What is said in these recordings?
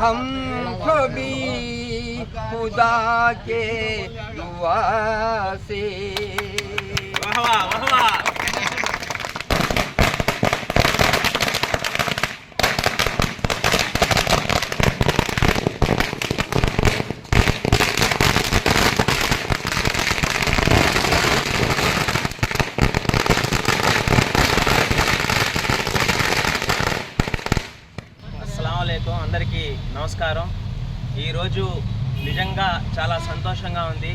हमको छवि खुदा के दुआ से वाह वाह वाह। वाह అందరికీ నమస్కారం. ఈరోజు నిజంగా చాలా సంతోషంగా ఉంది.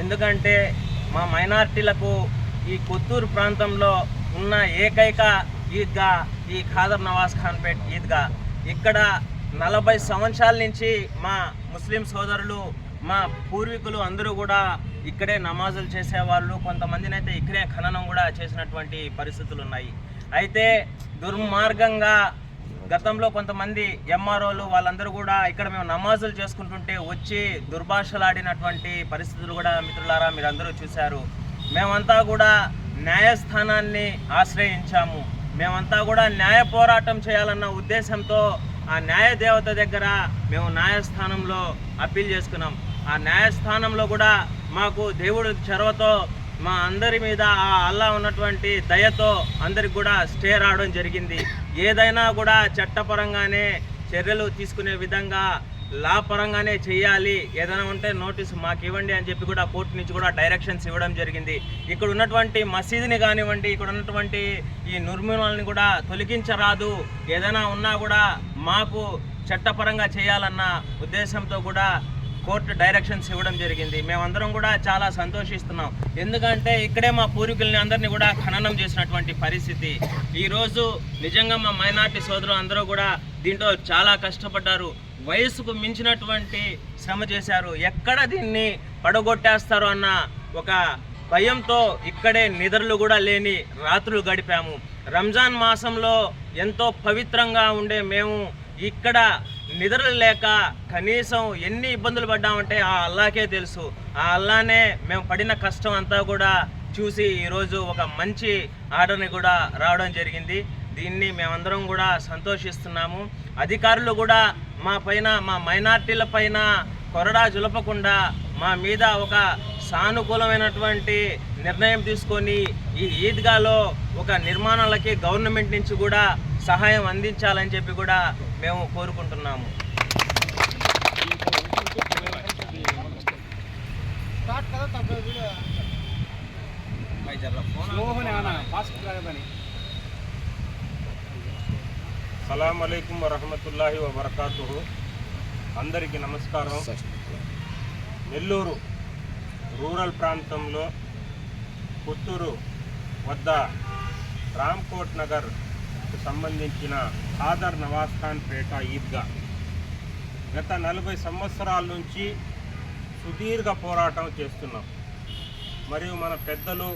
ఎందుకంటే మా మైనార్టీలకు ఈ కొత్తూరు ప్రాంతంలో ఉన్న ఏకైక ఈద్గా ఈ ఖాదర్ నవాజ్ ఖాన్పేట్ ఈద్గా ఇక్కడ నలభై సంవత్సరాల నుంచి మా ముస్లిం సోదరులు మా పూర్వీకులు అందరూ కూడా ఇక్కడే నమాజులు చేసేవాళ్ళు. కొంతమందిని అయితే ఇక్కడే ఖననం కూడా చేసినటువంటి పరిస్థితులు ఉన్నాయి అయితే దుర్మార్గంగా గతంలో కొంతమంది ఎంఆర్ఓలు వాళ్ళందరూ కూడా ఇక్కడ మేము నమాజులు చేసుకుంటుంటే వచ్చి దుర్భాషలాడినటువంటి పరిస్థితులు కూడా మిత్రులారా మీరందరూ చూశారు. మేమంతా కూడా న్యాయస్థానాన్ని ఆశ్రయించాము. మేమంతా కూడా న్యాయ పోరాటం చేయాలన్న ఉద్దేశంతో ఆ న్యాయ దేవత దగ్గర మేము న్యాయస్థానంలో అప్పీల్ చేసుకున్నాం. ఆ న్యాయస్థానంలో కూడా మాకు దేవుడు చొరవతో మా అందరి మీద ఆ అల్లా ఉన్నటువంటి దయతో అందరికి కూడా స్టే రావడం జరిగింది. ఏదైనా కూడా చట్టపరంగానే చర్యలు తీసుకునే విధంగా లా పరంగానే చేయాలి. ఏదైనా ఉంటే నోటీస్ మాకు ఇవ్వండి అని చెప్పి కూడా కోర్టు నుంచి కూడా డైరెక్షన్స్ ఇవ్వడం జరిగింది. ఇక్కడ ఉన్నటువంటి మసీదుని కానివ్వండి ఇక్కడ ఉన్నటువంటి ఈ నిర్మూలనని కూడా తొలగించరాదు. ఏదైనా ఉన్నా కూడా మాకు చట్టపరంగా చేయాలన్న ఉద్దేశంతో కూడా కోర్టు డైరెక్షన్స్ ఇవ్వడం జరిగింది. మేమందరం కూడా చాలా సంతోషిస్తున్నాం. ఎందుకంటే ఇక్కడే మా పూర్వీకుల్ని అందరినీ కూడా ఖననం చేసినటువంటి పరిస్థితి. ఈరోజు నిజంగా మా మైనార్టీ సోదరులు అందరూ కూడా దీంట్లో చాలా కష్టపడ్డారు. వయసుకు మించినటువంటి శ్రమ చేశారు. ఎక్కడ దీన్ని పడగొట్టేస్తారు అన్న ఒక భయంతో ఇక్కడే నిద్రలు కూడా లేని రాత్రులు గడిపాము. రంజాన్ మాసంలో ఎంతో పవిత్రంగా ఉండే మేము ఇక్కడ నిద్రలు లేక కనీసం ఎన్ని ఇబ్బందులు పడ్డామంటే ఆ అల్లాకే తెలుసు. ఆ అల్లానే మేము పడిన కష్టం అంతా కూడా చూసి ఈరోజు ఒక మంచి ఆర్డర్ని కూడా రావడం జరిగింది. దీన్ని మేమందరం కూడా సంతోషిస్తున్నాము. అధికారులు కూడా మా పైన మా మైనార్టీల పైన కొరడా జులపకుండా మా మీద ఒక సానుకూలమైనటువంటి నిర్ణయం తీసుకొని ఈ ఈద్గాలో ఒక నిర్మాణాలకి గవర్నమెంట్ నుంచి కూడా సహాయం అందించాలని చెప్పి కూడా మేము కోరుకుంటున్నాము. సలాం అలైకుం వరహమతుల్లాహి వబర్కాతుహు. అందరికీ నమస్కారం. నెల్లూరు రూరల్ ప్రాంతంలో పుత్తూరు వద్ద రామ్కోట్ నగర్కు సంబంధించిన ఖాదర్ నవాజ్ ఖాన్ పేట ఈద్గా. గత నలభై సంవత్సరాల నుంచి సుదీర్ఘ పోరాటం చేస్తున్నాం. మరియు మన పెద్దలు